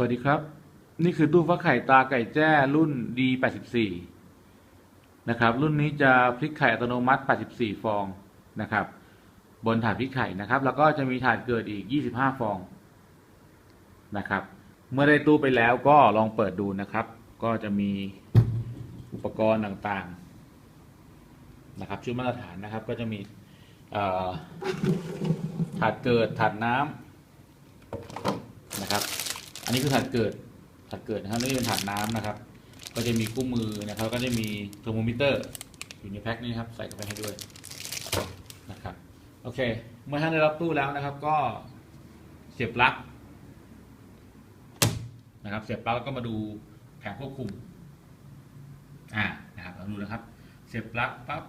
สวัสดีครับ นี่คือตู้ฟักไข่ตาไก่แจ้รุ่น D84 นะครับ รุ่นนี้จะพลิกไข่อัตโนมัติ 84 ฟองนะครับ บนถาดพลิกไข่นะครับ แล้วก็จะมีถาดเกิดอีก 25 ฟองนะครับ เมื่อได้ตู้ไปแล้วก็ลองเปิดดูนะครับ ก็จะมีอุปกรณ์ต่างๆนะครับชุดมาตรฐานนะครับ ก็จะมีถาดเกิดถาดน้ำนะครับ อันนี้คือถาดเกิดถาดเกิดนะครับนี่เป็นถาดน้ำนะครับ ก็จะมีคู่มือนะครับ ก็จะมีเทอร์โมมิเตอร์ อยู่ในแพ็คนี้ครับใส่เข้าไปให้ด้วยนะครับโอเค เมื่อท่านได้รับตู้แล้วนะครับ ก็เสียบปลั๊กนะครับ เสียบปลั๊กแล้วก็มาดูแผงควบคุมอ่านะครับเราดูนะครับ เสียบปลั๊กปั๊บ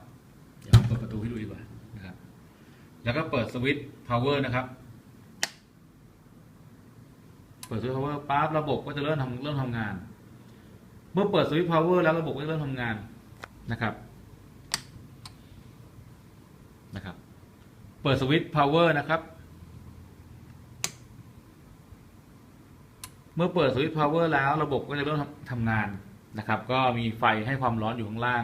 เดี๋ยวเปิดประตูให้ดูดีกว่านะครับ แล้วก็เปิดสวิตช์ power นะครับ เปิดสวิตช์ power ปั๊บระบบก็จะเริ่มทำเริ่มทำงาน เมื่อเปิดสวิตช์ power แล้วระบบก็จะเริ่มทำงานนะครับนะครับ เปิดสวิตช์ power นะครับ เมื่อเปิดสวิตช์ power แล้วระบบก็จะเริ่มทำทำงานนะครับ ก็มีไฟให้ความร้อนอยู่ข้างล่าง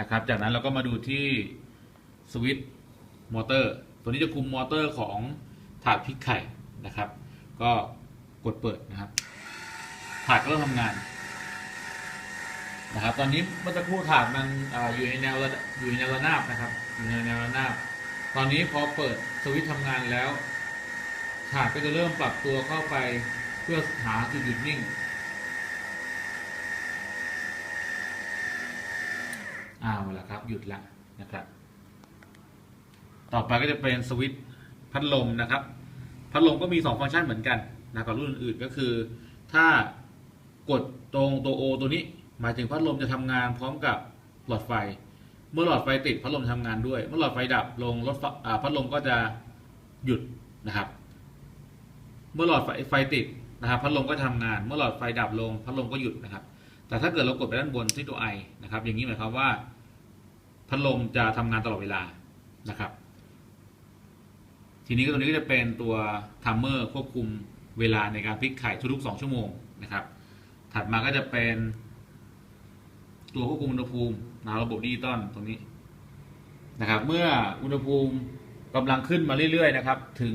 นะครับ จากนั้นเราก็มาดูที่สวิตช์มอเตอร์ ตัวนี้จะคุมมอเตอร์ของถาดพริกไข่นะครับ ก็ ดเปิดนะครับถาดก็เริ่มทำงานนะครับ ตอนนี้เมื่อสักครู่ถาดมันอยู่ในแนวระดับอยู่ในแนวระนาบนะครับ อยู่ในแนวระนาบ ตอนนี้พอเปิดสวิตช์ทำงานแล้วถาดก็จะเริ่มปรับตัวเข้าไปเพื่อหาจุดหยุดนิ่งอ้าวแล้วครับ หยุดแล้วนะครับ ต่อไปก็จะเป็นสวิตช์พัดลมนะครับ พัดลมก็มี 2 ฟังก์ชันเหมือนกัน นะกับรุ่นอื่นๆก็คือ ถ้ากดตรงตัวโอตัวนี้ หมายถึงพัดลมจะทำงานพร้อมกับหลอดไฟ เมื่อหลอดไฟติดพัดลมทำงานด้วย เมื่อหลอดไฟดับลงรถพัดลมก็จะหยุดนะครับ เมื่อหลอดไฟไฟติดนะครับพัดลมก็จะทำงาน เมื่อหลอดไฟดับลงพัดลมก็หยุดนะครับ แต่ถ้าเกิดเรากดไปด้านบนที่ตัวไอนะครับ อย่างนี้หมายความว่าพัดลมจะทำงานตลอดเวลานะครับ ทีนี้ก็ตัวนี้ก็จะเป็นตัวทัมเมอร์ควบคุม เวลาในการพลิกไข่ทุกๆ2ชั่วโมงนะครับ ถัดมาก็จะเป็นตัวควบคุมอุณหภูมินะระบบดิจิตอลตรงนี้นะครับ เมื่ออุณหภูมิกำลังขึ้นมาเรื่อยๆนะครับ ถึง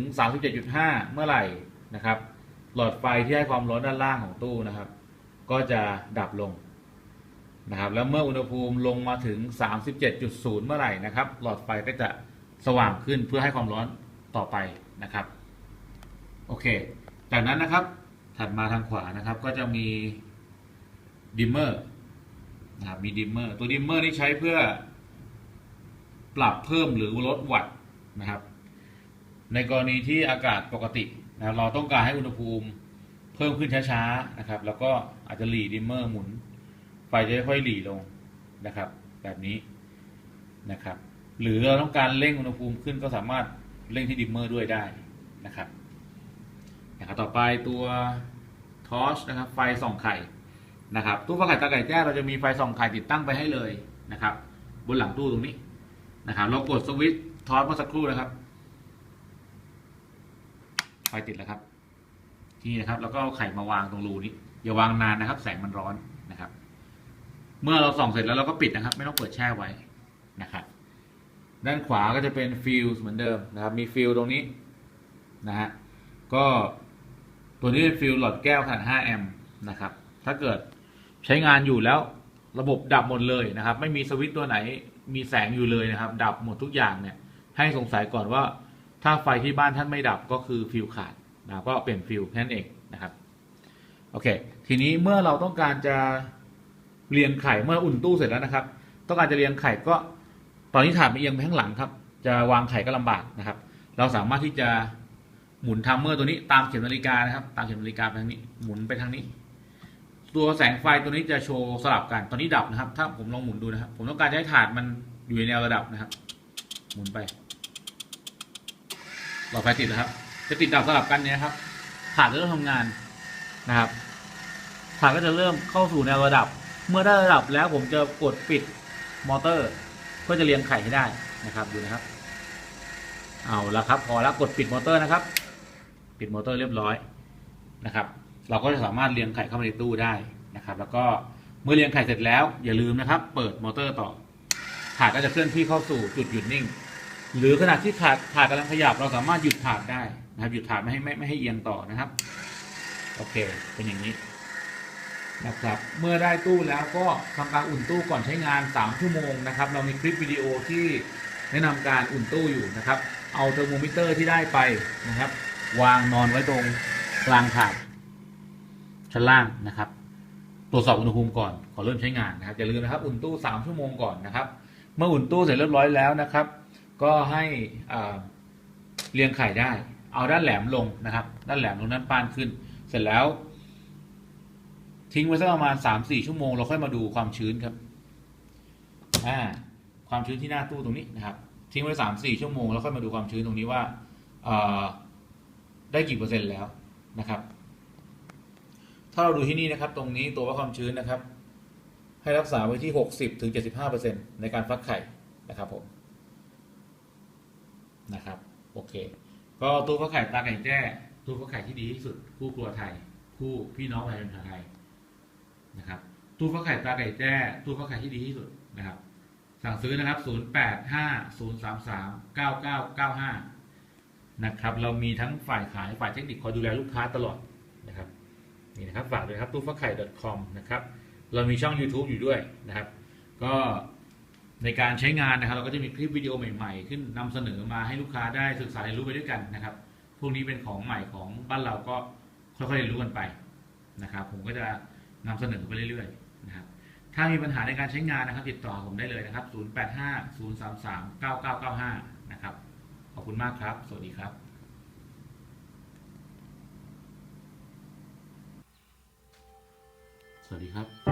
37.5 เมื่อไหร่นะครับ หลอดไฟที่ให้ความร้อนด้านล่างของตู้นะครับ ก็จะดับลงนะครับ แล้วเมื่ออุณหภูมิลงมาถึง 37.0 เมื่อไหร่นะครับ หลอดไฟก็จะสว่างขึ้นเพื่อให้ความร้อนต่อไปนะครับ โอเค จากนั้นนะครับถัดมาทางขวานะครับก็จะมีดิมเมอร์นะครับมีดิมเมอร์ตัวดิมเมอร์นี่ใช้เพื่อปรับเพิ่มหรือลดวัตต์นะครับ ในกรณีที่อากาศปกตินะรเราต้องการให้อุณหภูมิเพิ่มขึ้นช้าๆนะครับ แล้วก็อาจจะหลีดิมเมอร์หมุน ไฟจะค่อยๆหลีลงนะครับ แบบนี้นะครับ หรือเราต้องการเร่งอุณหภูมิขึ้นก็สามารถเร่งที่ดิมเมอร์ด้วยได้นะครับ นะครับต่อไปตัวทอชนะครับไฟส่องไข่นะครับตู้ฟักไข่ตาไก่แจ้เราจะมีไฟส่องไข่ติดตั้งไปให้เลยนะครับบนหลังตู้ตรงนี้นะครับเรากดสวิตช์ทอชเมื่อสักครู่นะครับไฟติดแล้วครับทีนี้นะครับแล้วก็เอาไข่มาวางตรงรูนี้อย่าวางนานนะครับ แสงมันร้อนนะครับ เมื่อเราส่องเสร็จแล้วเราก็ปิดนะครับ ไม่ต้องเปิดแช่ไว้นะครับด้านขวาก็จะเป็นฟิลเหมือนเดิมนะครับ มีฟิลตรงนี้นะฮะก็ ตัวนี้เป็นฟิลหลอดแก้วขนาด 5 แอมป์นะครับ ถ้าเกิดใช้งานอยู่แล้วระบบดับหมดเลยนะครับ ไม่มีสวิตตัวไหนมีแสงอยู่เลยนะครับ ดับหมดทุกอย่างเนี่ย ให้สงสัยก่อนว่า ถ้าไฟที่บ้านท่านไม่ดับก็คือฟิลขาดนะก็เปลี่ยนฟิลแค่นั้นเองนะครับ โอเค ทีนี้เมื่อเราต้องการจะเรียงไข่เมื่ออุ่นตู้เสร็จแล้วนะครับ ต้องการจะเรียงไข่ก็ตอนนี้ถาดมันเอียงไปข้างหลังครับ จะวางไข่ก็ลำบากนะครับ เราสามารถที่จะ หมุนทัมเมอร์ตัวนี้ตามเข็มนาฬิกานะครับ ตามเข็มนาฬิกาไปทางนี้ หมุนไปทางนี้ ตัวแสงไฟตัวนี้จะโชว์สลับกันตอนนี้ดับนะครับ ถ้าผมลองหมุนดูนะครับ ผมต้องการให้ถาดมันอยู่ในแนวระดับนะครับ หมุนไปหลอดไฟติดนะครับ จะติดดับสลับกันเนี่ยครับถาดจะเริ่มทำงานนะครับถาดก็จะเริ่มเข้าสู่แนวระดับ เมื่อได้ระดับแล้วผมจะกดปิดมอเตอร์เพื่อจะเรียงไข่ให้ได้นะครับดูนะครับ เอาละครับ พอแล้วกดปิดมอเตอร์นะครับ ปิดมอเตอร์เรียบร้อยนะครับ เราก็จะสามารถเรียงไข่เข้ามาในตู้ได้นะครับ แล้วก็เมื่อเรียงไข่เสร็จแล้วอย่าลืมนะครับ เปิดมอเตอร์ต่อถาดก็จะเคลื่อนที่เข้าสู่จุดหยุดนิ่ง หรือขณะที่ถาดถาดกำลังขยับเราสามารถหยุดถาดได้นะครับ หยุดถาดไม่ให้ไม่ไม่ให้เอียงต่อนะครับ โอเค เป็นอย่างนี้นะครับ เมื่อได้ตู้แล้วก็ทำการอุ่นตู้ก่อนใช้งาน 3 ชั่วโมงนะครับ เรามีคลิปวิดีโอที่แนะนำการอุ่นตู้อยู่นะครับ เอาเทอร์โมมิเตอร์ที่ได้ไปนะครับ วางนอนไว้ตรงกลางถาดชั้นล่างนะครับ ตรวจสอบอุณหภูมิก่อนก่อนเริ่มใช้งานนะครับอย่าลืมนะครับ อุ่นตู้ 3 ชั่วโมงก่อนนะครับ เมื่ออุ่นตู้เสร็จเรียบร้อยแล้วนะครับ ก็ให้เรียงไข่ได้ เอาด้านแหลมลงนะครับ ด้านแหลมลงด้านปานขึ้น เสร็จแล้ว ทิ้งไว้สักประมาณสามสี่ชั่วโมงเราค่อยมาดูความชื้นครับอ่าความชื้นที่หน้าตู้ตรงนี้นะครับ ทิ้งไว้สามสี่ชั่วโมงแล้วค่อยมาดูความชื้นตรงนี้ว่าอ่อ ได้กี่เปอร์เซ็นต์แล้วนะครับ ถ้าเราดูที่นี่นะครับ ตรงนี้ตัววัดความชื้นนะครับ ให้รักษาไว้ที่หกสิบถึงเจ็ดสิบห้าเปอร์เซ็นต์ในการฟักไข่นะครับผมนะครับโอเค ก็ตู้ฟักไข่ตาไก่แจ้ตู้ฟักไข่ที่ดีที่สุด คู่ครัวไทย คู่พี่น้องประชาชนชาไทยนะครับตู้ฟักไข่ตาไก่แจ้ตู้ฟักไข่ที่ดีที่สุดนะครับ สั่งซื้อนะครับ 0 นะครับเรามีทั้งฝ่ายขายฝ่ายเทคนิคคอยดูแลลูกค้าตลอดนะครับนี่นะครับฝากด้วยครับตู้ฟักไข่ .com นะครับเรามีช่อง YouTube อยู่ด้วยนะครับ ก็ในการใช้งานนะครับ เราก็จะมีคลิปวิดีโอใหม่ๆ ขึ้นนำเสนอมาให้ลูกค้าได้ศึกษาเรียนรู้ไปด้วยกันนะครับ พวกนี้เป็นของใหม่ของบ้านเราก็ค่อยๆเรียนรู้กันไปนะครับ ผมก็จะนำเสนอไปเรื่อยๆนะครับถ้ามีปัญหาในการใช้งานนะครับ ติดต่อผมได้เลยนะครับ 085 033 9995 ขอบคุณมากครับ สวัสดีครับสวัสดีครับ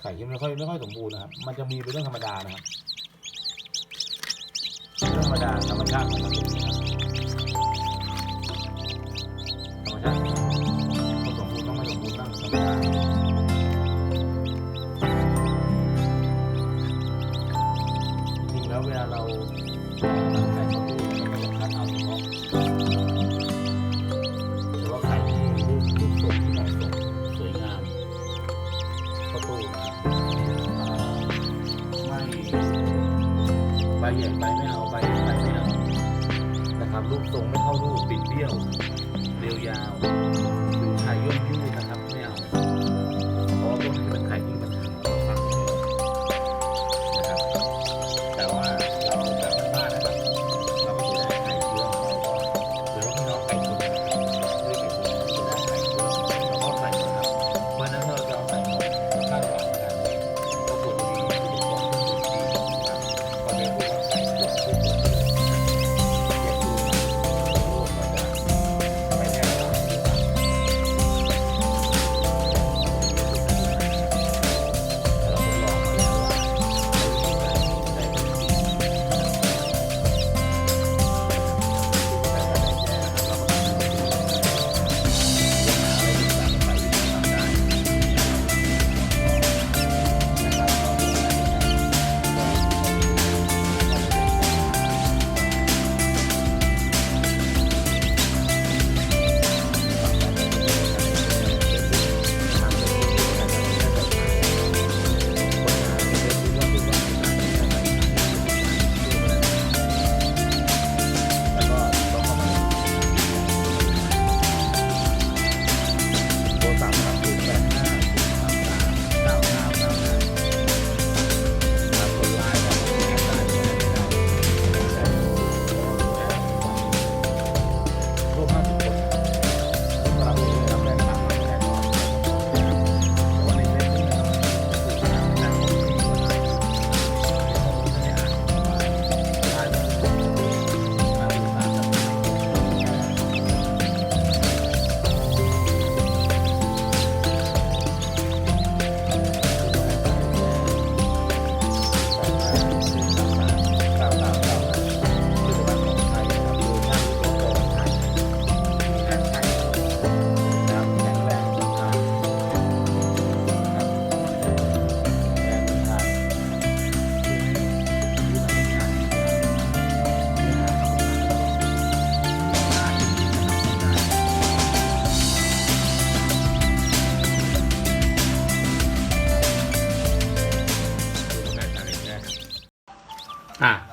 ไข่ที่ไม่ค่อยไม่ค่อยสมบูรณ์นะครับ มันจะมีเป็นเรื่องธรรมดานะครับเรื่องธรรมดาธรรมชาติของมันช่างนี้ครับธรรมชาติ รับรูปทรงไม่เข้ารูปปิดเบี้ยว เรียวยาวหรือไข่ย่นยืด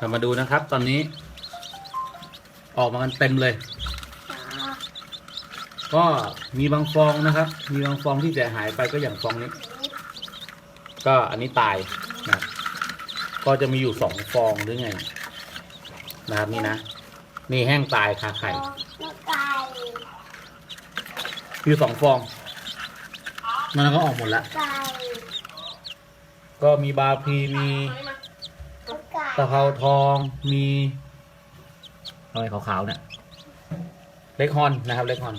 เรามาดูนะครับ ตอนนี้ ออกมากันเต็มเลย ก็มีบางฟองนะครับ มีบางฟองที่เสียหายไปก็อย่างฟองนี้ ก็อันนี้ตายนะครับก็จะมีอยู่สองฟองหรือไงนะครับนี่นะนี่แห้งตายคาไข่มีอยู่สองฟองมันก็ออกหมดแล้วก็มีบาพีมี ตะเภาทองมีอะไรขาวๆเนี่ยเล็กฮอนนะครับเล็กฮอน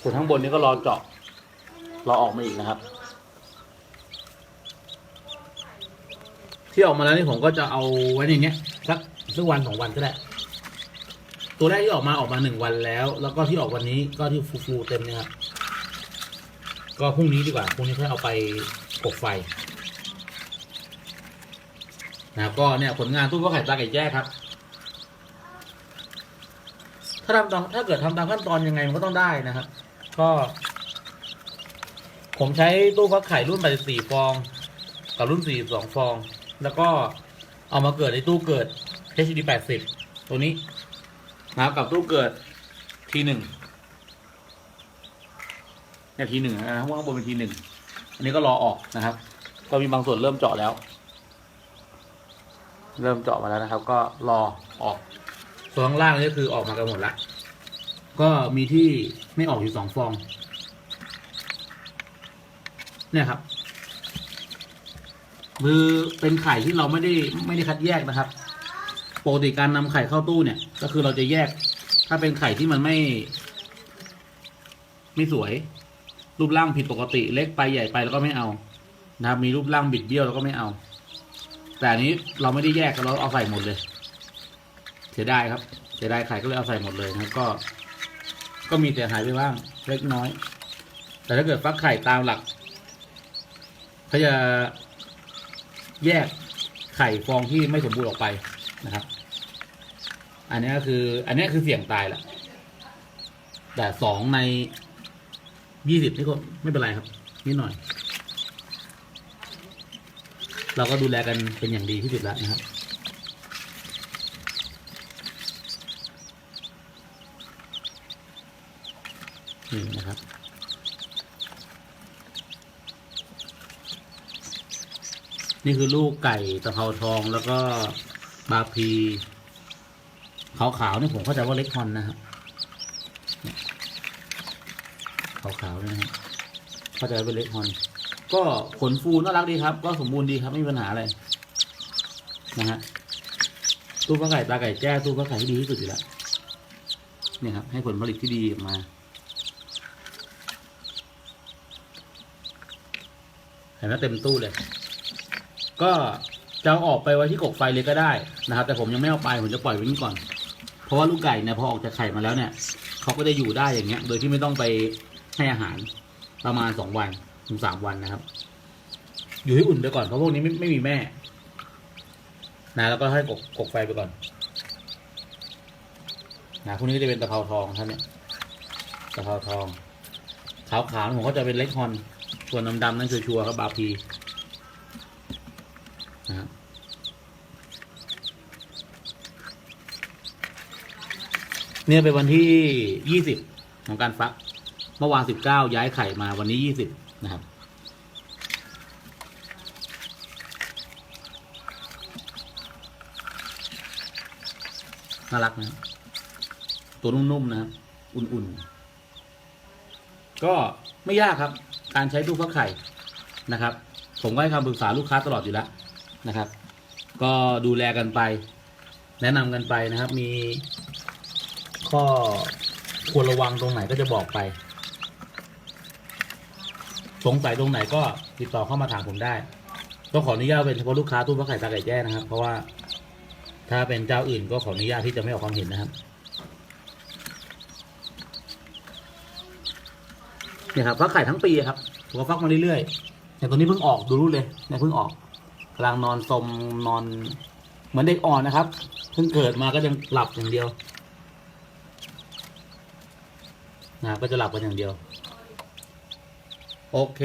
ส่วนข้างบนนี้ก็รอเจาะรอออกมาอีกนะครับ ที่ออกมาแล้วนี่ผมก็จะเอาไว้ในเนี้ยสักสักวันสองวันก็ได้ตัวแรกที่ออกมาออกมาหนึ่งวันแล้ว แล้วก็ที่ออกวันนี้ก็ที่ฟูๆเต็มเนี่ยครับก็พรุ่งนี้ดีกว่าพรุ่งนี้ค่อยเอาไป กบไฟนะครับก็เนี่ยผลงานตู้ก็ไข่ปลาไก่แจ้ครับ ถ้าทำตามถ้าเกิดทำตามขั้นตอนยังไงมันก็ต้องได้นะครับ ก็ ผมใช้ตู้ฟักไข่รุ่น84ฟอง กับรุ่น42ฟอง แล้วก็เอามาเกิดในตู้เกิด HD 80ตัวนี้นะครับกับตู้เกิด T1 เนี่ย T1 นะครับข้างบนเป็น T1 อันนี้ก็รอออกนะครับ ก็มีบางส่วนเริ่มเจาะแล้ว เริ่มเจาะมาแล้วนะครับ ก็รอออก ส่วนข้างล่างนี่ก็คือออกมากันหมดละก็มีที่ไม่ออกอยู่สองฟอง เนี่ยครับคือเป็นไข่ที่เราไม่ได้ไม่ได้คัดแยกนะครับปกติการนำไข่เข้าตู้เนี่ย ก็คือเราจะแยก ถ้าเป็นไข่ที่มันไม่ ไม่สวย รูปร่างผิดปกติ เล็กไปใหญ่ไปแล้วก็ไม่เอา นะครับ มีรูปร่างบิดเบี้ยวแล้วก็ไม่เอา แต่อันนี้เราไม่ได้แยกเราเอาใส่หมดเลย เสียดายครับเสียดายไข่ก็เลยเอาใส่หมดเลยนะครับก็ ก็มีเสียหายไปบ้างเล็กน้อย แต่ถ้าเกิดฟักไข่ตามหลักเขาจะแยกไข่ฟองที่ไม่สมบูรณ์ออกไปนะครับ อันนี้ก็คือ อันนี้คือเสี่ยงตายแหละแต่สองใน ยี่สิบนี่ก็ไม่เป็นไรครับ นิดหน่อย เราก็ดูแลกันเป็นอย่างดีที่สุดแล้วนะครับนี่นะครับ นี่คือลูกไก่ตะเภาทองแล้วก็บาพีขาวๆนี่ผมเข้าใจว่าเล็กฮอนนะครับเนี่ยขาวๆนี่นะครับ เข้าใจเป็นเล็กฮอน ก็ขนฟูน่ารักดีครับ ก็สมบูรณ์ดีครับไม่มีปัญหาอะไรนะฮะตู้ปลาไก่ตาไก่แจ้ตู้ปลาไก่ที่ดีที่สุดอยู่แล้วเนี่ยครับ ให้ผลผลิตที่ดีออกมาเห็นไหมเต็มตู้เลย ก็จะอออกไปไว้ที่กกไฟเลยก็ได้นะครับ แต่ผมยังไม่เอาไปผมจะปล่อยไว้นี่ก่อน เพราะว่าลูกไก่เนี่ยพอออกจากไข่มาแล้วเนี่ยเขาก็จะอยู่ได้อย่างเงี้ย โดยที่ไม่ต้องไปให้อาหาร ประมาณสองวันถึงสามวันนะครับ อยู่ให้อุ่นไปก่อนเพราะพวกนี้ไม่ไม่มีแม่นะแล้วก็ให้กกกไฟไปก่อนนะพวกนี้จะเป็นตะเภาทองครับเนี่ยตะเภาทอง ขาวๆผมก็จะเป็นเล็กฮอนส่วนดำๆนั่นคือชัวร์ครับบาพีนะครับเนี่ยเป็นวันที่ยี่สิบของการฟัก เมื่อวานสิบเก้าย้ายไข่มาวันนี้ยี่สิบนะครับ น่ารักนะตัวนุ่มๆนะครับ อุ่นๆ ก็ไม่ยากครับ การใช้ตู้ฟักไข่นะครับ ผมก็ให้คำปรึกษาลูกค้าตลอดอยู่แล้วนะครับ ก็ดูแลกันไป แนะนำกันไปนะครับ มีข้อควรระวังตรงไหนก็จะบอกไป สงสัยตรงไหนก็ติดต่อเข้ามาถามผมได้ก็ขออนุญาตเป็นเฉพาะลูกค้าตู้ฟักไข่ตาไก่แจ้นะครับ เพราะว่าถ้าเป็นเจ้าอื่นก็ขออนุญาตที่จะไม่ออกความเห็นนะครับเนี่ยครับฟักไข่ทั้งปีครับผมก็ฟักมาเรื่อยๆแต่ตัวนี้เพิ่งออกดูรู้เลยเนี่ยเพิ่งออกกำลังนอนสมนอน เหมือนเด็กอ่อนนะครับ เพิ่งเกิดมาก็ยังหลับอย่างเดียวนะก็จะหลับกันอย่างเดียว โอเค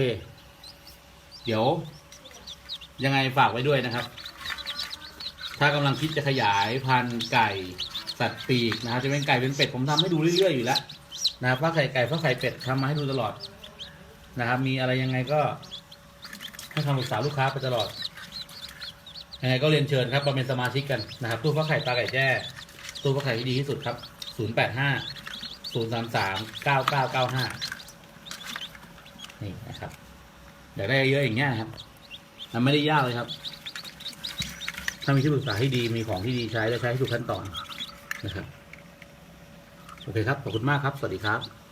เดี๋ยว ยังไงฝากไว้ด้วยนะครับ ถ้ากำลังคิดจะขยายพันธุ์ไก่สัตว์ปีกนะครับ จะเป็นไก่เป็นเป็ดผมทำให้ดูเรื่อยๆอยู่แล้วนะครับฟักไข่ไก่ฟักไข่เป็ดทำมาให้ดูตลอดนะครับ มีอะไรยังไงก็ให้คำปรึกษาลูกค้าไปตลอด ยังไงก็เรียนเชิญครับมาเป็นสมาชิกกันนะครับ ตู้ฟักไข่ตาไก่แจ้ตู้ฟักไข่ที่ดีที่สุดครับศูนย์แปดห้าศู นี่นะครับอยากได้เยอะอย่างเงี้ยครับมันไม่ได้ยากเลยครับ ถ้ามีที่ปรึกษาให้ดีมีของที่ดีใช้และใช้ให้ถูกขั้นตอนนะครับ โอเคครับ ขอบคุณมากครับ สวัสดีครับ